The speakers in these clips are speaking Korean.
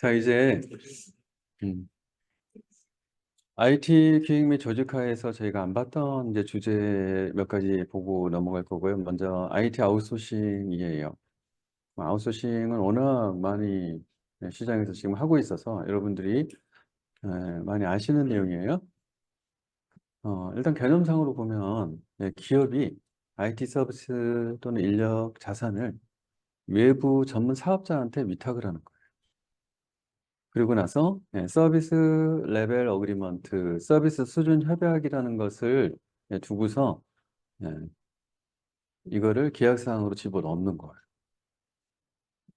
자, 이제 음, IT 기획 및 조직화에서 저희가 안 봤던 이제 주제 몇 가지 보고 넘어갈 거고요. 먼저 IT 아웃소싱이에요. 아웃소싱은 워낙 많이 시장에서 지금 하고 있어서 여러분들이 에, 많이 아시는 내용이에요. 어, 일단 개념상으로 보면 네, 기업이 IT 서비스 또는 인력 자산을 외부 전문 사업자한테 위탁을 하는 거예요. 그리고 나서 예, 서비스 레벨 어그리먼트, 서비스 수준 협약이라는 것을 예, 두고서 예, 이거를 계약사항으로 집어넣는 거예요.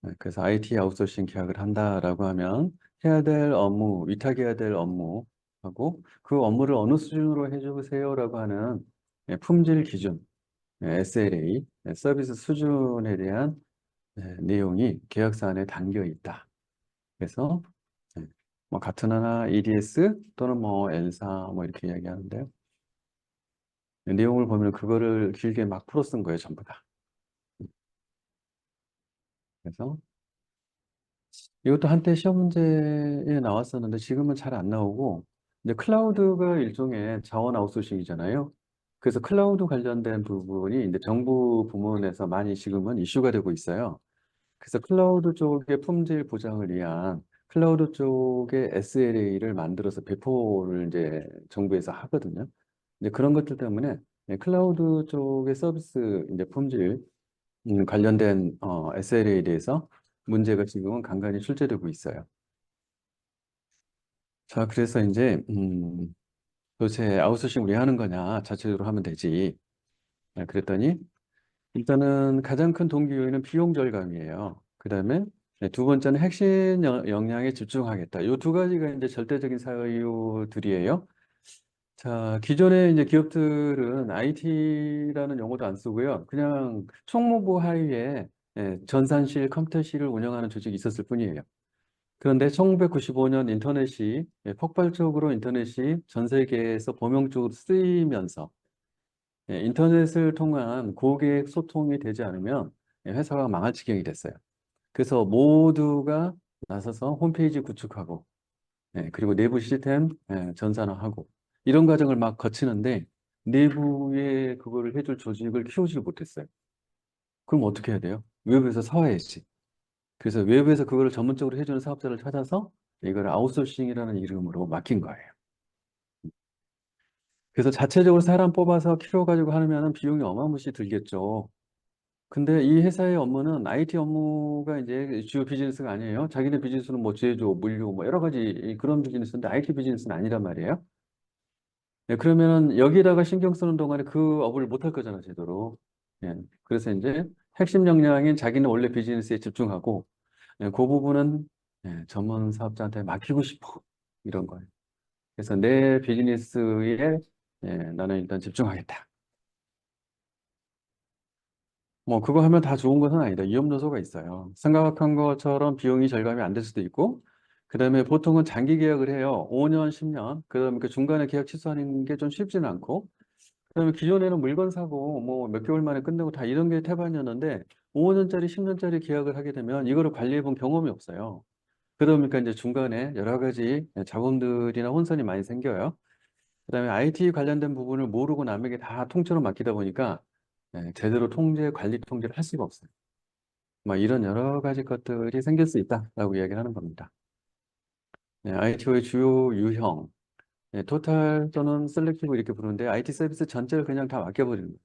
예, 그래서 IT 아웃소싱 계약을 한다라고 하면 해야 될 업무, 위탁해야 될 업무하고 그 업무를 어느 수준으로 해주세요라고 하는 예, 품질 기준, 예, SLA, 예, 서비스 수준에 대한 예, 내용이 계약서 안에 담겨 있다. 그래서 예, 뭐 같은 하나 EDS 또는 뭐 L사 뭐 이렇게 이야기하는데요. 네, 내용을 보면 그거를 길게 막 풀어 쓴 거예요, 전부 다. 그래서 이것도 한때 시험 문제에 나왔었는데 지금은 잘 안 나오고 이제 클라우드가 일종의 자원 아웃소싱이잖아요. 그래서 클라우드 관련된 부분이 이제 정부 부문에서 많이 지금은 이슈가 되고 있어요. 그래서 클라우드 쪽의 품질 보장을 위한 클라우드 쪽의 SLA를 만들어서 배포를 이제 정부에서 하거든요. 이제 그런 것들 때문에 네, 클라우드 쪽의 서비스 이제 품질 음, 관련된 어, SLA에 대해서 문제가 지금은 간간히 출제되고 있어요. 자, 그래서 이제 음, 도대체 아웃소싱 우리 하는 거냐 자체적으로 하면 되지. 네, 그랬더니 일단은 가장 큰 동기 요인은 비용 절감이에요. 그 다음에 두 번째는 핵심 영- 역량에 집중하겠다. 이 두 가지가 이제 절대적인 사유들이에요. 자, 기존의 이제 기업들은 IT라는 용어도 안 쓰고요. 그냥 총무부 하위에 예, 전산실, 컴퓨터실을 운영하는 조직이 있었을 뿐이에요. 그런데 1995년 인터넷이 예, 폭발적으로 인터넷이 전 세계에서 범용적으로 쓰이면서 예, 인터넷을 통한 고객 소통이 되지 않으면 예, 회사가 망할 지경이 됐어요. 그래서 모두가 나서서 홈페이지 구축하고 예, 그리고 내부 시스템 예, 전산화하고 이런 과정을 막 거치는데 내부에 그거를 해줄 조직을 키우지 못했어요. 그럼 어떻게 해야 돼요? 외부에서 사와야지. 그래서 외부에서 그거를 전문적으로 해주는 사업자를 찾아서 이걸 아웃소싱이라는 이름으로 맡긴 거예요. 그래서 자체적으로 사람 뽑아서 키워가지고 하면은 비용이 어마무시 들겠죠. 근데 이 회사의 업무는 IT 업무가 이제 주요 비즈니스가 아니에요. 자기네 비즈니스는 뭐 제조, 물류, 뭐 여러 가지 그런 비즈니스인데 IT 비즈니스는 아니란 말이에요. 네, 그러면은 여기다가 신경 쓰는 동안에 그 업을 못 할 거잖아, 제대로. 예, 그래서 이제 핵심 역량인 자기는 원래 비즈니스에 집중하고, 예, 그 부분은 예, 전문 사업자한테 맡기고 싶어. 이런 거예요. 그래서 내 비즈니스에 예, 나는 일단 집중하겠다. 뭐 그거 하면 다 좋은 것은 아니다. 위험 요소가 있어요. 생각한 것처럼 비용이 절감이 안 될 수도 있고, 그 다음에 보통은 장기 계약을 해요. 5년, 10년. 그 다음에 그 중간에 계약 취소하는 게 좀 쉽지는 않고, 그 다음에 기존에는 물건 사고 뭐 몇 개월 만에 끝내고 다 이런 게 태반이었는데, 5년짜리, 10년짜리 계약을 하게 되면 이거를 관리해 본 경험이 없어요. 그러다 보니까 이제 중간에 여러 가지 자본들이나 혼선이 많이 생겨요. 그 다음에 IT 관련된 부분을 모르고 남에게 다 통째로 맡기다 보니까 예, 제대로 통제, 관리 통제를 할 수가 없어요. 막 이런 여러 가지 것들이 생길 수 있다라고 이야기를 하는 겁니다. 네, ITO의 주요 유형, 네, 토탈 또는 셀렉티브 이렇게 부르는데 IT 서비스 전체를 그냥 다 맡겨버리는 거예요.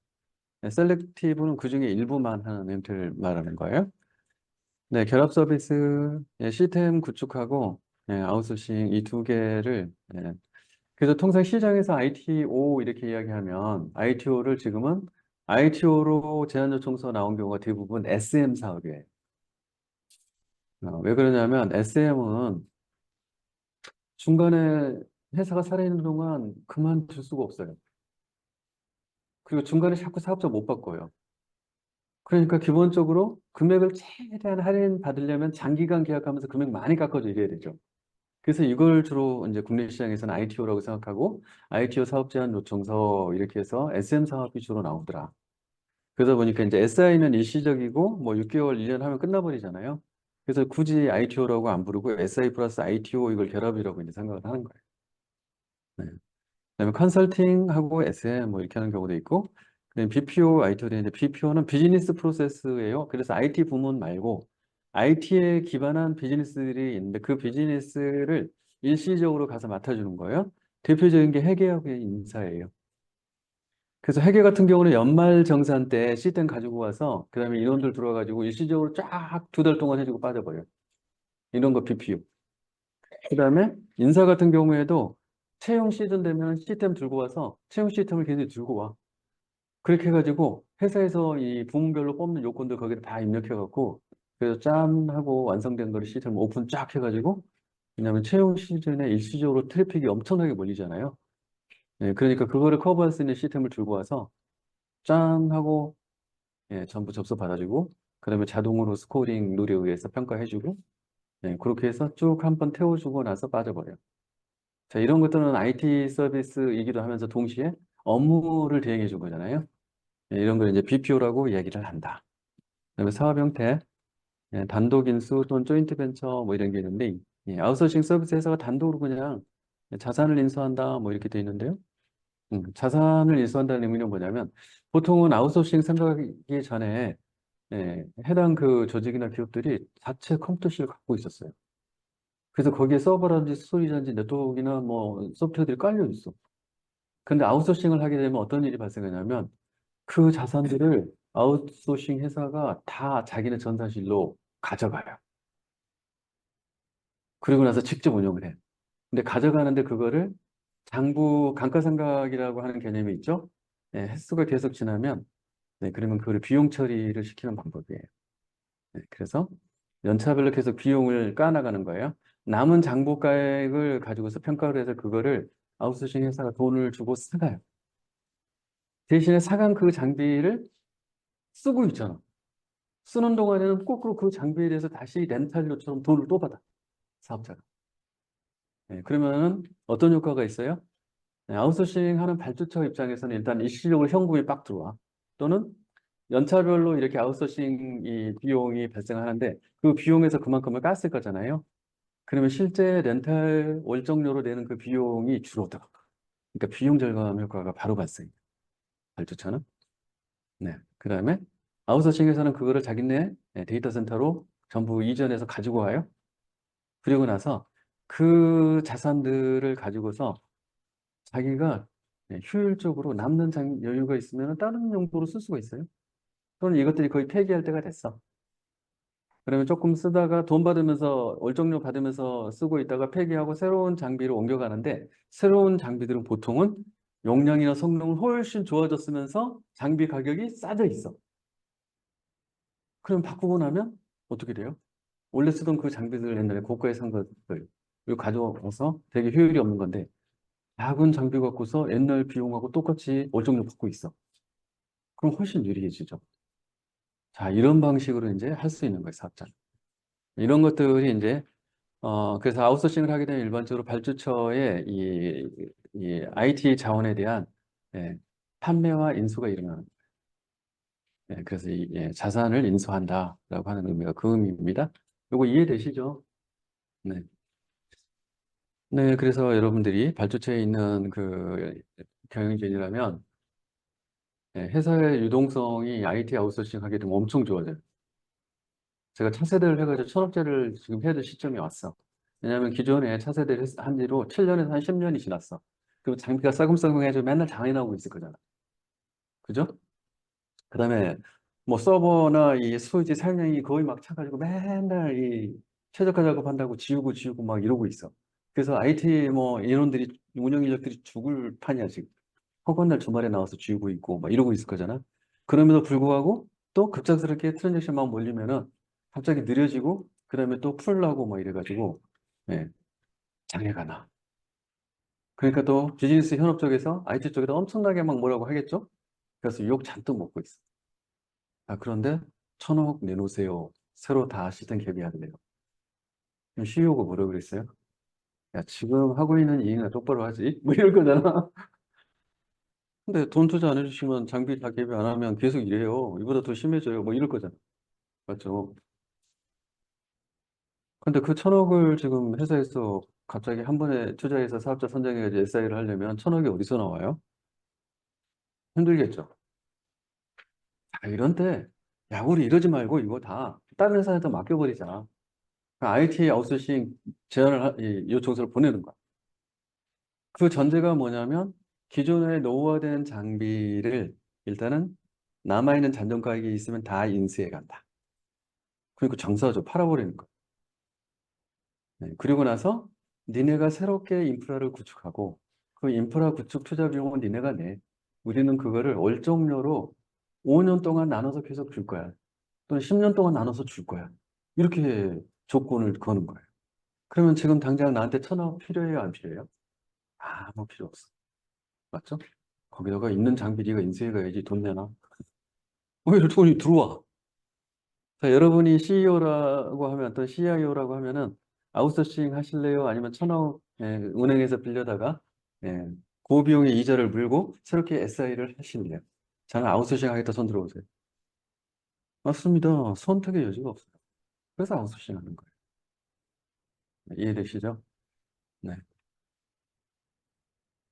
네, 셀렉티브는 그 중에 일부만 하는 형태를 말하는 거예요. 네, 결합 서비스, 예, 시스템 구축하고 예, 아웃소싱 이 두 개를 예. 그래서 통상 시장에서 ITO 이렇게 이야기하면 ITO를 지금은 ITO로 제한 요청서 나온 경우가 대부분 SM 사업이에요. 어, 왜 그러냐면 SM은 중간에 회사가 살아있는 동안 그만둘 수가 없어요. 그리고 중간에 자꾸 사업자 못 바꿔요. 그러니까 기본적으로 금액을 최대한 할인 받으려면 장기간 계약하면서 금액 많이 깎아줘 이래야 되죠. 그래서 이걸 주로 이제 국내 시장에서는 ITO라고 생각하고 ITO 사업 제한 요청서 이렇게 해서 SM 사업이 주로 나오더라. 그러다 보니까 이제 SI는 일시적이고 뭐 6개월, 1년 하면 끝나버리잖아요. 그래서 굳이 ITO라고 안 부르고 SI 플러스 ITO 이걸 결합이라고 이제 생각을 하는 거예요. 네. 그다음에 컨설팅하고 SM 뭐 이렇게 하는 경우도 있고, 그다음에 BPO, ITO 되는데 BPO는 비즈니스 프로세스예요. 그래서 IT 부문 말고 IT에 기반한 비즈니스들이 있는데 그 비즈니스를 일시적으로 가서 맡아주는 거예요. 대표적인 게 회계하고의 인사예요. 그래서 회계 같은 경우는 연말 정산 때 시스템 가지고 와서 그 다음에 인원들 들어와가지고 일시적으로 쫙 두 달 동안 해주고 빠져버려요. 이런 거 BPO. 그다음에 인사 같은 경우에도 채용 시즌 되면 시스템 들고 와서 채용 시스템을 걔네들이 들고 와. 그렇게 해가지고 회사에서 이 부문별로 뽑는 요건들 거기다 다 입력해갖고 그래서 짠 하고 완성된 거를 시스템 오픈 쫙 해가지고 왜냐면 채용 시즌에 일시적으로 트래픽이 엄청나게 몰리잖아요. 예, 그러니까 그거를 커버할 수 있는 시스템을 들고 와서 짠 하고 예, 전부 접수 받아주고 그 다음에 자동으로 스코어링 룰에 의해서 평가해주고 예, 그렇게 해서 쭉 한 번 태워주고 나서 빠져버려요. 자, 이런 것들은 IT 서비스이기도 하면서 동시에 업무를 대행해 준 거잖아요. 예, 이런 걸 이제 BPO라고 이야기를 한다. 그 다음에 사업 형태, 예, 단독 인수 또는 조인트 벤처 뭐 이런 게 있는데 예, 아웃소싱 서비스 회사가 단독으로 그냥 자산을 인수한다 뭐 이렇게 돼 있는데요. 음, 자산을 인수한다는 의미는 뭐냐면 보통은 아웃소싱 생각하기 전에 예, 해당 그 조직이나 기업들이 자체 컴퓨터실을 갖고 있었어요. 그래서 거기에 서버라든지 스토리지라든지 네트워크나 뭐 소프트웨어들이 깔려 있어. 근데 아웃소싱을 하게 되면 어떤 일이 발생하냐면 그 자산들을 아웃소싱 회사가 다 자기네 전산실로 가져가요. 그리고 나서 직접 운영을 해. 근데 가져가는데 그거를 장부 감가상각이라고 하는 개념이 있죠. 예, 횟수가 계속 지나면 네, 그러면 그거를 비용 처리를 시키는 방법이에요. 네, 그래서 연차별로 계속 비용을 까나가는 거예요. 남은 장부가액을 가지고서 평가를 해서 그거를 아웃소싱 회사가 돈을 주고 사가요. 대신에 사간 그 장비를 쓰고 있잖아. 쓰는 동안에는 거꾸로 그 장비에 대해서 다시 렌탈료처럼 돈을 또 받아. 사업자가. 네, 그러면은 어떤 효과가 있어요? 네, 아웃소싱 하는 발주처 입장에서는 일단 일시적으로 현금이 빡 들어와. 또는 연차별로 이렇게 아웃소싱 이 비용이 발생하는데 그 비용에서 그만큼을 깠을 거잖아요. 그러면 실제 렌탈 월정료로 내는 그 비용이 줄어들어. 그러니까 비용 절감 효과가 바로 발생. 발주처는. 네. 그 다음에 아웃소싱에서는 그거를 자기네 네, 데이터 센터로 전부 이전해서 가지고 와요. 그리고 나서 그 자산들을 가지고서 자기가 네, 효율적으로 남는 장, 여유가 있으면 다른 용도로 쓸 수가 있어요. 또는 이것들이 거의 폐기할 때가 됐어. 그러면 조금 쓰다가 돈 받으면서 월정료 받으면서 쓰고 있다가 폐기하고 새로운 장비로 옮겨가는데 새로운 장비들은 보통은 용량이나 성능은 훨씬 좋아졌으면서 장비 가격이 싸져 있어. 그럼 바꾸고 나면 어떻게 돼요? 원래 쓰던 그 장비들 옛날에 고가에 산 것들 가져와서 되게 효율이 없는 건데 작은 장비 갖고서 옛날 비용하고 똑같이 월정료 받고 있어. 그럼 훨씬 유리해지죠. 자, 이런 방식으로 이제 할 수 있는 거예요, 사업자는. 이런 것들이 이제, 어, 그래서 아웃소싱을 하게 되면 일반적으로 발주처의 이, 이 IT 자원에 대한 예, 판매와 인수가 일어나는 거 예, 그래서 이 예, 자산을 인수한다라고 하는 의미가 그 의미입니다. 이거 이해되시죠? 네. 네, 그래서 여러분들이 발주처에 있는 그 경영진이라면 예, 회사의 유동성이 IT 아웃소싱 하게 되면 엄청 좋아져요. 제가 차세대를 해가지고 천억짜리를 지금 해야 될 시점이 왔어. 왜냐하면 기존에 차세대를 했- 한 지로 7년에서 한 10년이 지났어. 그리고 장비가 싸금싸금해가지고 맨날 장애 나오고 있을 거잖아. 그죠? 그 다음에 뭐 서버나 이 스토리지 사용량이 거의 막 차가지고 맨날 이 최저가 작업한다고 지우고 지우고 막 이러고 있어. 그래서 IT 뭐 인원들이 운영 인력들이 죽을 판이야 지금. 허구한 주말에 나와서 지우고 있고 막 이러고 있을 거잖아. 그럼에도 불구하고 또 급작스럽게 트랜잭션 막 몰리면은 갑자기 느려지고 그다음에 또 풀라고 막 이래가지고 예, 장애가 나. 그러니까 또 비즈니스 현업 쪽에서 IT 쪽에다 엄청나게 막 뭐라고 하겠죠? 그래서 욕 잔뜩 먹고 있어. 아 그런데 천억 내놓으세요. 새로 다 시스템 개비해야 돼요. 그럼 CEO가 뭐라 그랬어요? 야 지금 하고 있는 일이나 똑바로 하지? 뭐 이럴 거잖아. 근데 돈 투자 안 해주시면 장비 다 개비 안 하면 계속 이래요. 이보다 더 심해져요. 뭐 이럴 거잖아. 맞죠? 근데 그 천억을 지금 회사에서 갑자기 한 번에 투자해서 사업자 선정해가지고 SI를 하려면 천억이 어디서 나와요? 힘들겠죠. 자, 이런 때, 야, 우리 이러지 말고 이거 다 다른 회사에다 맡겨버리자. IT 아웃소싱 제안을, 요청서를 보내는 거야. 그 전제가 뭐냐면, 기존에 노후화된 장비를 일단은 남아있는 잔존가액이 있으면 다 인수해 간다. 그러니까 장사죠. 팔아버리는 거야. 네, 그리고 나서 니네가 새롭게 인프라를 구축하고 그 인프라 구축 투자 비용은 니네가 내. 우리는 그거를 월정료로 5년 동안 나눠서 계속 줄 거야. 또는 10년 동안 나눠서 줄 거야. 이렇게 조건을 거는 거예요. 그러면 지금 당장 나한테 천억 필요해요? 안 필요해요? 아무 필요 없어. 맞죠? 거기다가 있는 장비 네가 인수해 가야지 돈 내나? 오히려 돈이 들어와. 자, 여러분이 CEO라고 하면 또 CIO라고 하면은 아웃소싱 하실래요? 아니면 천억 예, 은행에서 빌려다가 예, 고비용의 이자를 물고 새롭게 SI를 하실래요? 저는 아웃소싱 하겠다 손 들어오세요. 맞습니다. 선택의 여지가 없어요. 그래서 아웃소싱 하는 거예요. 네, 이해되시죠? 네.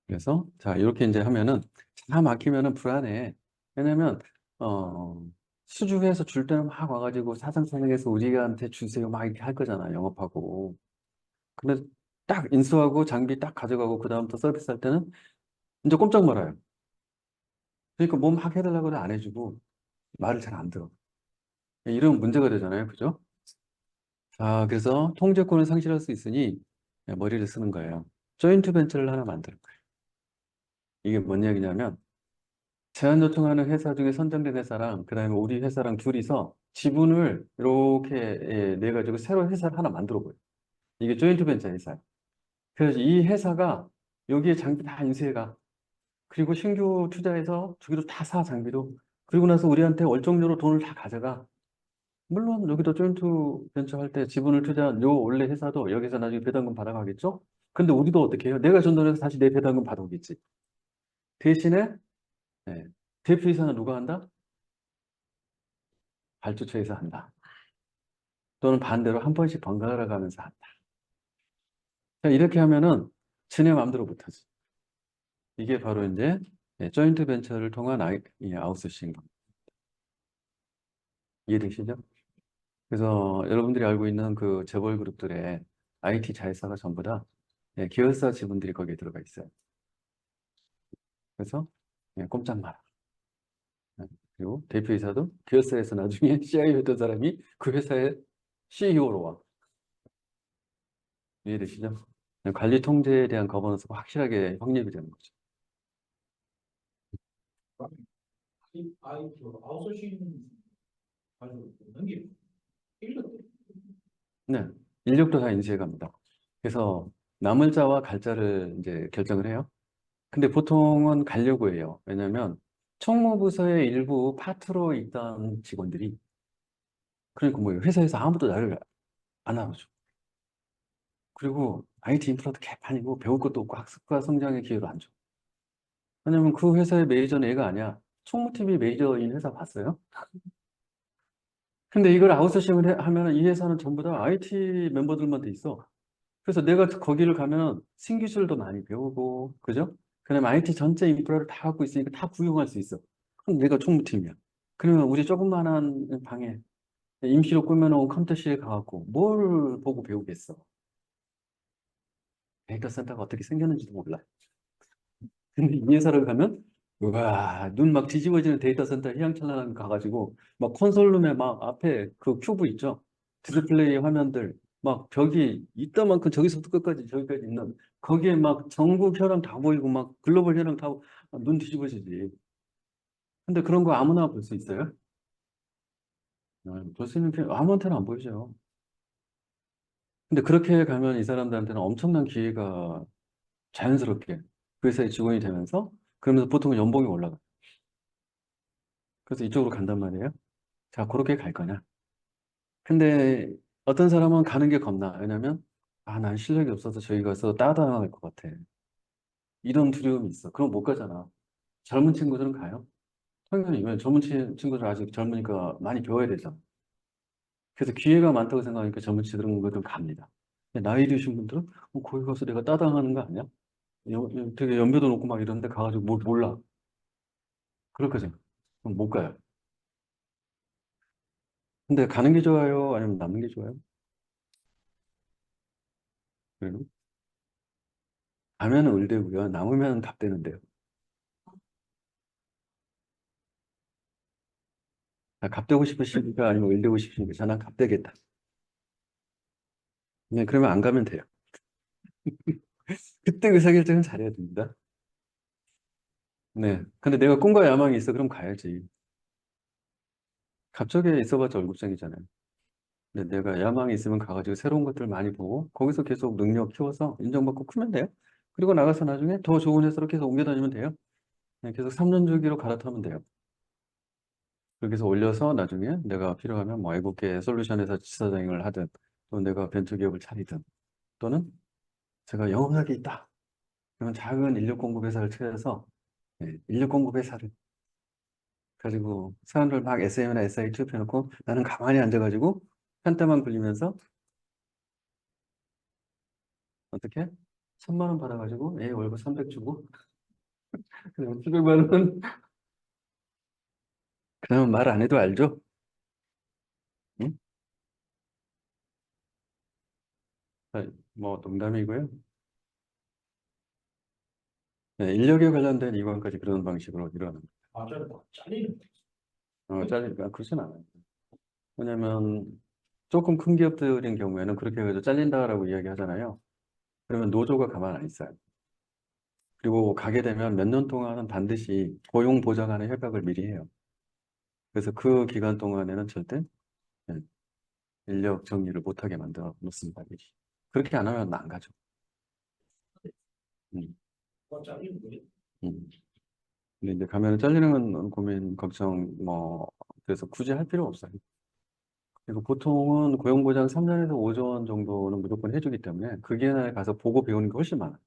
그래서 자 이렇게 이제 하면은 다 막히면은 불안해. 왜냐면 어 수주해서 줄 때는 막 와가지고 사상사상해서 우리한테 주세요 막 이렇게 할 거잖아 영업하고. 근데 딱 인수하고 장비 딱 가져가고 그 다음부터 서비스 할 때는 이제 꼼짝 말아요. 그러니까 뭐막 해달라고 해도 안 해주고 말을 잘 안 들어. 이런 문제가 되잖아요, 그죠? 자, 그래서 통제권을 상실할 수 있으니 네, 머리를 쓰는 거예요. 조인트 벤처를 하나 만드는 거예요. 이게 뭔 얘기냐면 제안 요청하는 회사 중에 선정된 회사랑 그 다음에 우리 회사랑 둘이서 지분을 이렇게 예, 내 가지고 새로 회사를 하나 만들어 보여. 이게 조인트 벤처 회사예요. 그래서 이 회사가 여기에 장비 다 인수해가. 그리고 신규 투자해서 저기도 다 사 장비도. 그리고 나서 우리한테 월정료로 돈을 다 가져가. 물론 여기도 조인트 벤처 할 때 지분을 투자한 요 원래 회사도 여기서 나중에 배당금 받아가겠죠? 근데 우리도 어떻게 해요? 내가 전돈해서 다시 내 배당금 받아오겠지. 대신에 네, 대표이사는 누가 한다? 발주처에서 한다. 또는 반대로 한 번씩 번갈아 가면서 한다. 자, 이렇게 하면은 지네 마음대로 못하지. 이게 바로 이제 네, 조인트 벤처를 통한 아이, 이 아웃소싱. 이해되시죠? 그래서 여러분들이 알고 있는 그 재벌 그룹들의 IT 자회사가 전부 다 예, 계열사 지분들이 거기에 들어가 있어요. 그래서 예, 꼼짝 마라. 예, 그리고 대표이사도 계열사에서 나중에 CIO였던 사람이 그 회사의 CEO로 와. 이해되시죠? 예, 관리 통제에 대한 거버넌스가 확실하게 확립이 되는 거죠. 네, 인력도 다 인수해 갑니다. 그래서 남을 자와 갈 자를 이제 결정을 해요. 근데 보통은 가려고 해요. 왜냐면 총무부서의 일부 파트로 있던 직원들이 그러니까 뭐 회사에서 아무도 나를 안 알아줘. 그리고 IT 인프라도 개판이고 배울 것도 없고 학습과 성장의 기회를 안 줘. 왜냐면 그 회사의 메이저는 얘가 아니야. 총무팀이 메이저인 회사 봤어요? 근데 이걸 아웃소싱을 해- 하면은 이 회사는 전부 다 IT 멤버들만 돼 있어. 그래서 내가 거기를 가면 신기술도 많이 배우고, 그죠? 그 다음에 IT 전체 인프라를 다 갖고 있으니까 다 구용할 수 있어. 그럼 내가 총무팀이야. 그러면 우리 조그만한 방에 임시로 꾸며놓은 컴퓨터실에 가갖고 뭘 보고 배우겠어? 데이터 센터가 어떻게 생겼는지도 몰라. 근데 이 회사를 가면 우와 눈 막 뒤집어지는 데이터 센터 휘황찬란한 거 가가지고 막 콘솔룸에 막 앞에 그 큐브 있죠 디스플레이 화면들 막 벽이 이따만큼 저기서부터 끝까지 저기까지 있는 거기에 막 전국 현황 다 보이고 막 글로벌 현황 다 눈 뒤집어지지 근데 그런 거 아무나 볼 수 있어요? 볼 수 있는 게 아무한테나 안 보이죠 근데 그렇게 가면 이 사람들한테는 엄청난 기회가 자연스럽게 그 회사의 직원이 되면서 그러면서 보통은 연봉이 올라가. 그래서 이쪽으로 간단 말이에요. 자, 그렇게 갈 거냐? 근데 어떤 사람은 가는 게 겁나. 왜냐면 아, 난 실력이 없어서 저기 가서 따당할 것 같아. 이런 두려움이 있어. 그럼 못 가잖아. 젊은 친구들은 가요. 당연히 왜 젊은 친- 친구들 아직 젊으니까 많이 배워야 되잖아. 그래서 기회가 많다고 생각하니까 젊은 친구들은 그들 갑니다. 나이 드신 분들은 어, 거기 가서 내가 따당하는 거 아니야? 여- 여- 되게 연배도 높고 막 이런데 가가지고 뭘 몰라. 그렇게 생각. 그럼 못 가요. 근데 가는 게 좋아요? 아니면 남는 게 좋아요? 그래요? 가면 은 을되고요. 남으면 갑되는데요. 갑되고 싶으십니까? 아니면 을되고 싶으십니까? 저는 갑되겠다. 네, 그러면 안 가면 돼요. 그때 의사결정은 잘해야 됩니다. 네. 근데 내가 꿈과 야망이 있어. 그럼 가야지. 갑자기 있어봤자 얼굴장이잖아요. 근데 내가 야망이 있으면 가가지고 새로운 것들 많이 보고 거기서 계속 능력 키워서 인정받고 크면 돼요. 그리고 나가서 나중에 더 좋은 회사로 계속 옮겨 다니면 돼요. 그냥 계속 3년 주기로 갈아타면 돼요. 해서 올려서 나중에 내가 필요하면 뭐 애국계 솔루션 회사 지사장을 하든 또 내가 벤처기업을 차리든 또는 제가 영업학이 있다. 그러면 작은 인력 공급 회사를 차려서 예, 인력 공급 회사를 가지고 사람들 막 SM이나 SI 투입해놓고 나는 가만히 앉아가지고 한 대만 굴리면서 어떻게? 천만 원 받아가지고 애 월급 300 주고 그다음에 700만 원 그러면 말 안 해도 알죠? 응? 아, 뭐 농담이고요. 네, 인력에 관련된 이관까지 그런 방식으로 일어납니다. 맞아요. 막 잘리는 거. 어, 잘리니까 그렇진 않아요. 왜냐면 조금 큰 기업들인 경우에는 그렇게 해가지고 잘린다라고 이야기하잖아요. 그러면 노조가 가만 안 있어요. 그리고 가게 되면 몇 년 동안은 반드시 고용 보장하는 협약을 미리 해요. 그래서 그 기간 동안에는 절대 예, 인력 정리를 못하게 만들어 놓습니다. 그렇게 안 하면 안 가죠. 거예요. 음. 근데 이제 가면은 잘리는 건 고민, 걱정, 뭐, 그래서 굳이 할 필요 없어요. 그리고 보통은 고용보장 3년에서 5년 정도는 무조건 해주기 때문에 그 기간에 가서 보고 배우는 게 훨씬 많아요.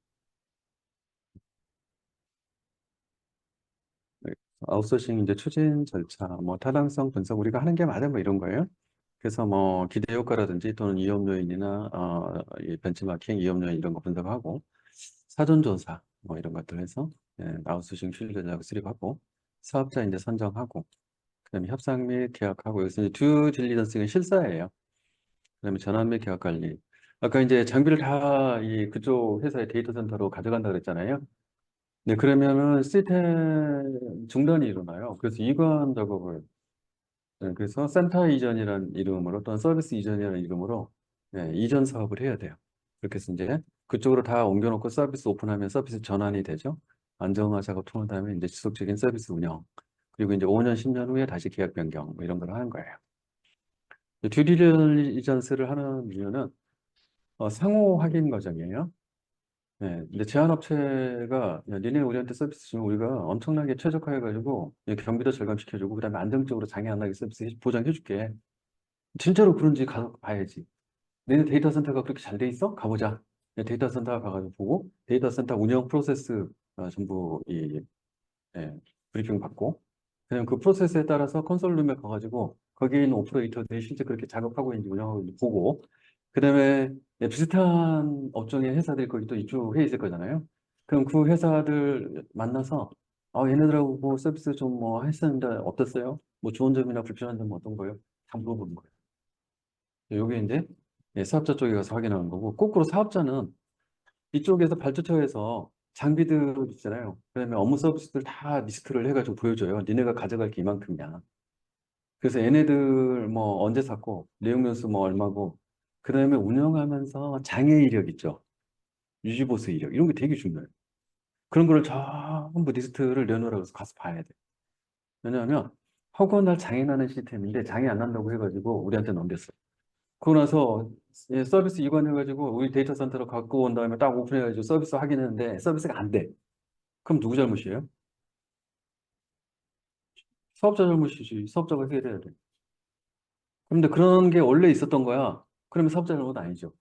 네, 아웃소싱 이제 추진 절차, 뭐 타당성 분석 우리가 하는 게 맞아 뭐 이런 거예요. 그래서 뭐 기대 효과라든지 또는 이업 요인이나 어, 이 벤치마킹, 이업 요인 이런 거 분석하고 사전 조사 뭐 이런 것들 해서 예, 아웃소싱 실전략을 수립하고 사업자 이제 선정하고 그다음에 협상 및 계약하고 여기서 이제 듀 딜리전스는 실사예요. 그다음에 전환 및 계약 관리. 아까 이제 장비를 다 이 그쪽 회사의 데이터 센터로 가져간다 그랬잖아요. 네, 그러면은 시스템 중단이 일어나요. 그래서 이관 작업을 네, 그래서 센터 이전이라는 이름으로 또는 서비스 이전이라는 이름으로 네, 이전 사업을 해야 돼요. 그렇게 해서 이제 그쪽으로 다 옮겨놓고 서비스 오픈하면 서비스 전환이 되죠. 안정화 작업 통한 다음에 이제 지속적인 서비스 운영 그리고 이제 5년, 10년 후에 다시 계약 변경 뭐 이런 걸 하는 거예요. 듀리전스를 하는 이유는 어, 상호 확인 과정이에요. 네, 근데 제안업체가 야, 니네 우리한테 서비스 주면 우리가 엄청나게 최적화해가지고 이 경비도 절감시켜주고 그다음에 안정적으로 장애 안 나게 서비스 해- 보장해줄게. 진짜로 그런지 가서 봐야지. 너네 데이터 센터가 그렇게 잘 돼 있어? 가보자. 네, 데이터 센터 가가지고 보고 데이터 센터 운영 프로세스 어, 전부 이 예, 브리핑 받고 그냥 그 프로세스에 따라서 컨솔룸에 가가지고 거기에 있는 오퍼레이터들이 실제 그렇게 작업하고 있는지 운영하고 있는지 보고 그다음에 예, 비슷한 업종의 회사들이 거기 또 입주해 있을 거잖아요. 그럼 그 회사들 만나서 아 얘네들하고 뭐 서비스 좀 뭐 했었는데 어땠어요? 뭐 좋은 점이나 불편한 점 어떤 거요? 다 물어보는 거예요. 요게 이제 예, 사업자 쪽에 가서 확인하는 거고 거꾸로 사업자는 이쪽에서 발주처에서 장비들 있잖아요. 그다음에 업무 서비스들 다 리스트를 해가지고 보여줘요. 니네가 가져갈 게 이만큼이야. 그래서 얘네들 뭐 언제 샀고 내용 연수 뭐 얼마고 그 다음에 운영하면서 장애 이력 있죠. 유지보수 이력 이런 게 되게 중요해요. 그런 거를 전부 리스트를 내놓으라고 해서 가서 봐야 돼. 왜냐하면 허구한 날 장애 나는 시스템인데 장애 안 난다고 해가지고 우리한테 넘겼어요. 그러고 나서 예, 서비스 이관해가지고 우리 데이터 센터로 갖고 온 다음에 딱 오픈해가지고 서비스 확인했는데 서비스가 안 돼. 그럼 누구 잘못이에요? 사업자 잘못이지. 사업자가 해결해야 돼. 그런데 그런 게 원래 있었던 거야. 그러면 사업자 잘못 아니죠.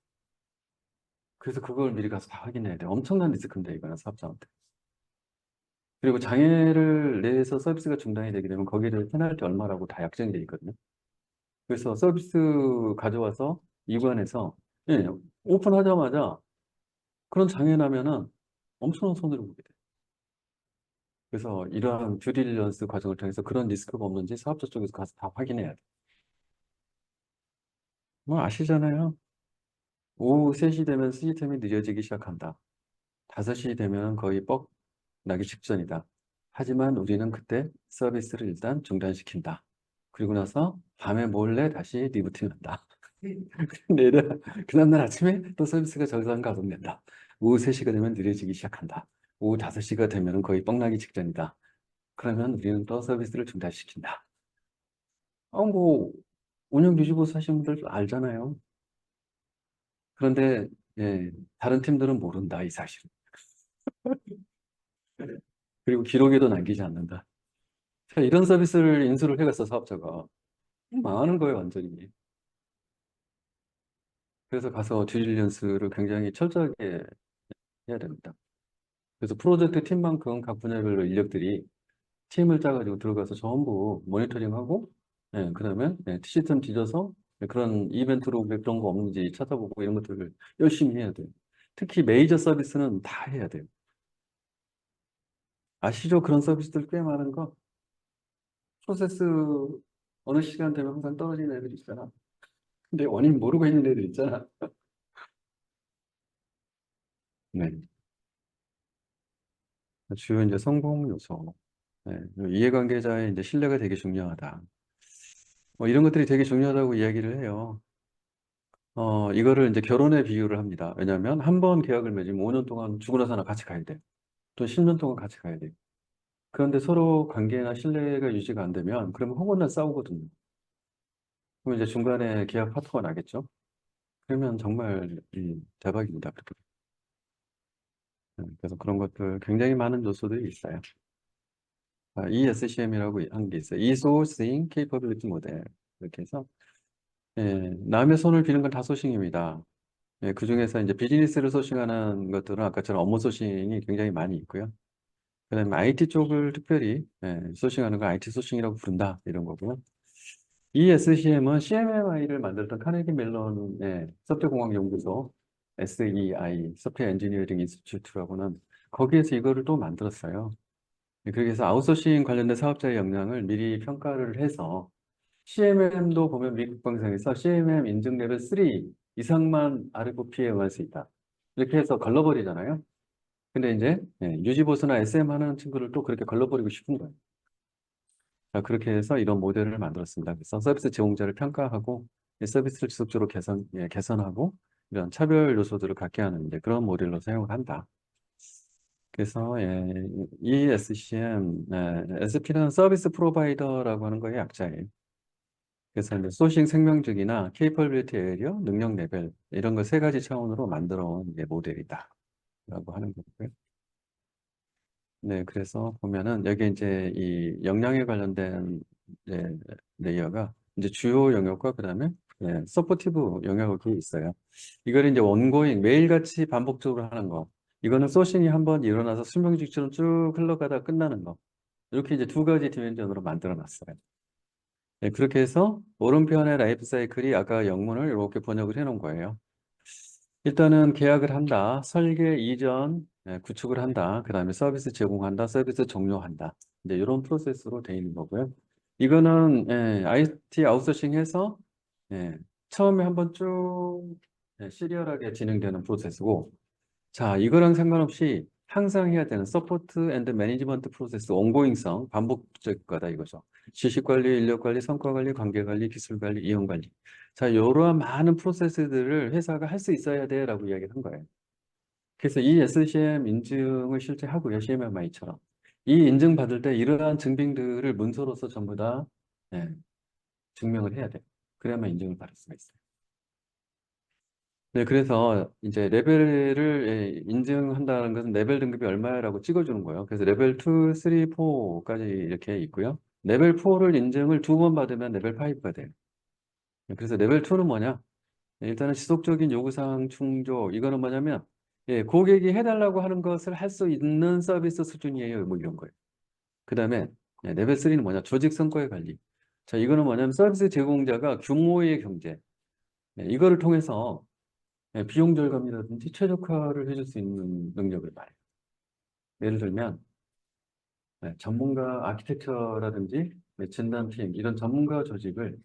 그래서 그걸 미리 가서 다 확인해야 돼. 엄청난 리스크인데, 이거는 사업자한테. 그리고 장애를 내서 서비스가 중단이 되게 되면 거기를 페널티 얼마라고 다 약정이 돼 있거든요. 그래서 서비스 가져와서 입안에서 예, 오픈하자마자 그런 장애 나면은 엄청난 손해를 보게 돼요. 그래서 이러한 듀리리전스 과정을 통해서 그런 리스크가 없는지 사업자 쪽에서 가서 다 확인해야 돼. 뭐 아시잖아요. 오후 3시 되면 시스템이 느려지기 시작한다. 5시 되면 거의 뻑 나기 직전이다. 하지만 우리는 그때 서비스를 일단 중단시킨다. 그리고 나서 밤에 몰래 다시 리부팅한다. 내일 그 다음날 아침에 또 서비스가 정상 가동된다. 오후 3시가 되면 느려지기 시작한다. 오후 5시가 되면 거의 뻥나기 직전이다. 그러면 우리는 또 서비스를 중단시킨다. 어, 뭐, 운영 유지보수 하시는 분들 알잖아요. 그런데, 예, 다른 팀들은 모른다, 이 사실을. 그리고 기록에도 남기지 않는다. 자, 이런 서비스를 인수를 해갔어, 사업자가. 망하는 거예요, 완전히. 그래서 가서 듀리리전스를 굉장히 철저하게 해야 됩니다. 그래서 프로젝트 팀만큼 각 분야별로 인력들이 팀을 짜가지고 들어가서 전부 모니터링하고, 예, 그 다음에 예, 시스템 뒤져서 그런 이벤트 로그에 그런 거 없는지 찾아보고 이런 것들을 열심히 해야 돼요. 특히 메이저 서비스는 다 해야 돼요. 아시죠? 그런 서비스들 꽤 많은 거. 프로세스 어느 시간 되면 항상 떨어지는 애들 있잖아. 근데 원인 모르고 있는 애들 있잖아. 네. 주요 이제 성공 요소. 네. 이해관계자의 이제 신뢰가 되게 중요하다. 뭐 이런 것들이 되게 중요하다고 이야기를 해요. 어, 이거를 이제 결혼에 비유를 합니다. 왜냐하면 한 번 계약을 맺으면 5년 동안 죽으나 사나 같이 가야 돼. 또 10년 동안 같이 가야 돼. 그런데 서로 관계나 신뢰가 유지가 안 되면 그러면 허구나 싸우거든요. 그럼 이제 중간에 계약 파토가 나겠죠. 그러면 정말 이 대박입니다. 네, 그래서 그런 것들 굉장히 많은 요소들이 있어요. 아, ESCM이라고 한 게 있어요. E-Sourcing Capability Model. 이렇게 해서 예, 남의 손을 비는 건 다 소싱입니다. 예, 그 중에서 이제 비즈니스를 소싱하는 것들은 아까처럼 업무 소싱이 굉장히 많이 있고요. 그다음에 IT 쪽을 특별히 예, 소싱하는 걸 IT 소싱이라고 부른다 이런 거고요. 이 SCM은 CMMI를 만들었던 카네기 멜론의 소프트공학연구소 SEI 소프트웨어 엔지니어링 인스티튜트라고는 거기에서 이거를 또 만들었어요. 예, 그래서 아웃소싱 관련된 사업자의 역량을 미리 평가를 해서 CMM도 보면 미국 방송에서 CMM 인증 레벨 3 이상만 RFP에 응할 수 있다. 이렇게 해서 걸러버리잖아요. 근데 이제 예, 유지보수나 SM 하는 친구를 또 그렇게 걸러버리고 싶은 거예요. 자, 그렇게 해서 이런 모델을 만들었습니다. 그래서 서비스 제공자를 평가하고 이 서비스를 지속적으로 개선, 예, 개선하고 이런 차별 요소들을 갖게 하는 이제 그런 모델로 사용을 한다. 그래서 예, 이 SCM, 예, SP는 서비스 프로바이더라고 하는 거의 약자예요. 그래서 이제 소싱 생명적이나 케이퍼빌리티 에리어, 능력 레벨 이런 거세 가지 차원으로 만들어 온 모델이다. 라고 하는 거고요. 네, 그래서 보면은 여기 이제 이 역량에 관련된 네, 레이어가 이제 주요 영역과 그다음에 예, 서포티브 영역이 있어요. 이걸 이제 원고잉 매일같이 반복적으로 하는 거. 이거는 소싱이 한번 일어나서 수명직처럼 쭉 흘러가다 끝나는 거. 이렇게 이제 두 가지 디멘전으로 만들어 놨어요. 네, 그렇게 해서 오른편의 라이프 사이클이 아까 영문을 이렇게 번역을 해 놓은 거예요. 일단은 계약을 한다. 설계 이전 예, 구축을 한다. 그 다음에 서비스 제공한다. 서비스 종료한다. 이제 이런 프로세스로 되어 있는 거고요. 이거는 예, IT 아웃소싱 해서 예, 처음에 한번 쭉 예, 시리얼하게 진행되는 프로세스고 자 이거랑 상관없이 항상 해야 되는 서포트 앤드 매니지먼트 프로세스 온고잉성 반복적 거다 이거죠. 지식 관리, 인력 관리, 성과 관리, 관계 관리, 기술 관리, 이용 관리. 자, 이러한 많은 프로세스들을 회사가 할 수 있어야 돼 라고 이야기를 한 거예요. 그래서 이 SCM 인증을 실제 하고요, CMMI처럼. 이 인증 받을 때 이러한 증빙들을 문서로서 전부 다 예, 증명을 해야 돼요. 그래야만 인증을 받을 수가 있어요. 네, 그래서 이제 레벨을 예, 인증한다는 것은 레벨 등급이 얼마라고 찍어 주는 거예요. 그래서 레벨 2, 3, 4 까지 이렇게 있고요. 레벨 4 를 인증을 두번 받으면 레벨 5 가 돼요. 그래서 레벨 2 는 뭐냐? 일단은 지속적인 요구 사항 충족. 이거는 뭐냐면, 예, 고객이 해 달라고 하는 것을 할 수 있는 서비스 수준이에요. 뭐 이런 거예요. 그 다음에, 레벨 3 는 뭐냐? 조직 성과의 관리. 자, 이거는 뭐냐면 서비스 제공자가 규모의 경제, 네, 이거를 통해서 네, 비용 절감이라든지 최적화를 해줄 수 있는 능력을 말해요. 예를 들면 네, 전문가 아키텍처라든지 네, 진단팀 이런 전문가 조직을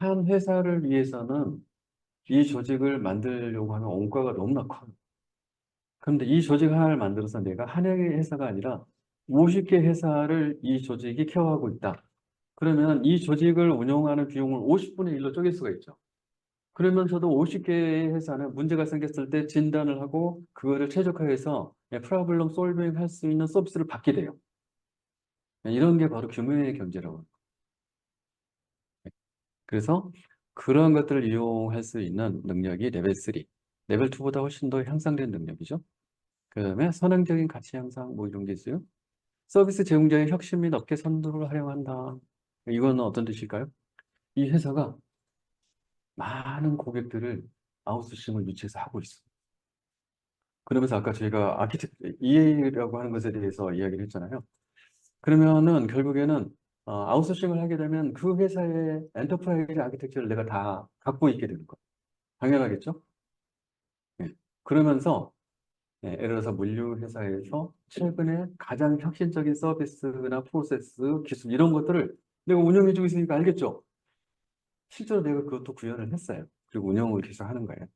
한 회사를 위해서는 이 조직을 만들려고 하면 원가가 너무나 커요. 그런데 이 조직 하나를 만들어서 내가 한양의 회사가 아니라 50개 회사를 이 조직이 케어하고 있다. 그러면 이 조직을 운영하는 비용을 50분의 1로 쪼갤 수가 있죠. 그러면서도 50개의 회사는 문제가 생겼을 때 진단을 하고 그거를 최적화해서 프로블럼 솔빙 할 수 있는 서비스를 받게 돼요. 이런 게 바로 규모의 경제라고 합니다. 그래서 그런 것들을 이용할 수 있는 능력이 레벨 3, 레벨 2보다 훨씬 더 향상된 능력이죠. 그 다음에 선행적인 가치 향상 뭐 이런 게 있어요. 서비스 제공자의 혁신 및 업계 선도를 활용한다. 이거는 어떤 뜻일까요? 이 회사가 많은 고객들을 아웃소싱을 유치해서 하고 있어. 그러면서 아까 저희가 아키텍 EA라고 하는 것에 대해서 이야기를 했잖아요. 그러면은 결국에는 어, 아웃소싱을 하게 되면 그 회사의 엔터프라이즈 아키텍처를 내가 다 갖고 있게 되는 거예요. 당연하겠죠? 예. 그러면서 예, 예를 들어서 물류 회사에서 최근에 가장 혁신적인 서비스나 프로세스, 기술 이런 것들을 내가 운영해주고 있으니까 알겠죠? 실제로 내가 그것도 구현을 했어요. 그리고 운영을 계속 하는 거예요.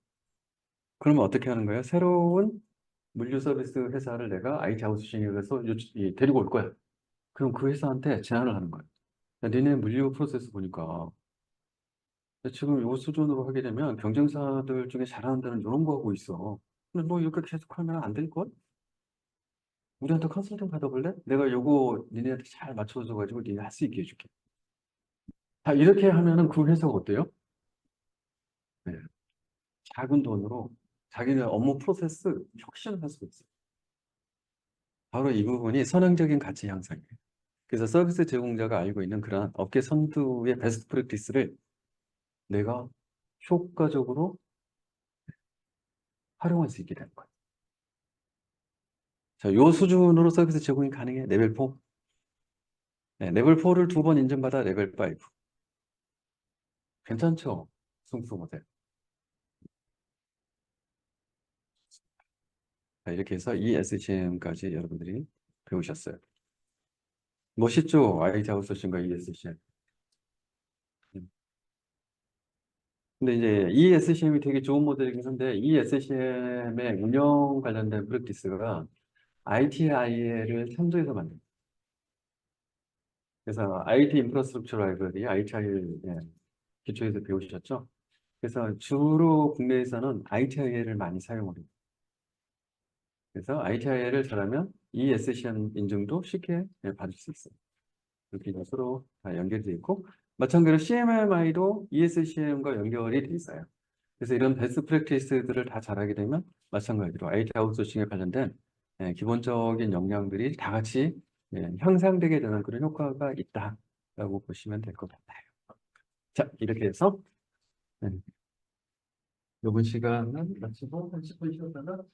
그러면 어떻게 하는 거예요? 새로운 물류 서비스 회사를 내가 IT 아웃소싱에서 데리고 올 거야. 그럼 그 회사한테 제안을 하는 거예요. 야, 니네 물류 프로세스 보니까 지금 이 수준으로 하게 되면 경쟁사들 중에 잘하는 데는 이런 거 하고 있어. 근데 너 이렇게 계속 하면 안 될걸? 우리한테 컨설팅 받아볼래? 내가 요거 니네한테 잘 맞춰줘가지고 니네 할 수 있게 해줄게. 자, 이렇게 하면은 그 회사가 어때요? 네. 작은 돈으로 자기네 업무 프로세스 혁신을 할 수가 있어요. 바로 이 부분이 선행적인 가치 향상이에요. 그래서 서비스 제공자가 알고 있는 그러한 업계 선두의 베스트 프랙티스를 내가 효과적으로 활용할 수 있게 되는 거예요. 자, 요 수준으로 서비스 제공이 가능해. 레벨 4. 네, 레벨 4를 두 번 인증받아 레벨 5. 괜찮죠? 승수 모델. 자, 이렇게 해서 이 SCM까지 여러분들이 배우셨어요. 멋있죠? IT 아웃소싱과 ESCM. 음. 근데 이제 ESCM이 되게 좋은 모델이긴 한데 ESCM의 운영 관련된 프랙티스가 ITIL을 참조해서 만든. 그래서 IT 인프라스트럭처 라이브러리, ITIL 예, 기초에서 배우셨죠? 그래서 주로 국내에서는 ITIL을 많이 해요. 그래서 ITIL을 잘하면 ESCM 인증도 쉽게 예, 받을 수 있어요. 이렇게 서로 다 연결되어 있고 마찬가지로 CMMI도 ESCM과 연결이 돼 있어요. 그래서 이런 베스트 프랙티스들을 다 잘하게 되면 마찬가지로 IT 아웃소싱에 관련된 예, 기본적인 역량들이 다 같이 예, 향상되게 되는 그런 효과가 있다라고 보시면 될 것 같아요. 자, 이렇게 해서 네. 이번 시간은 마치고 한 10분 쉬었다가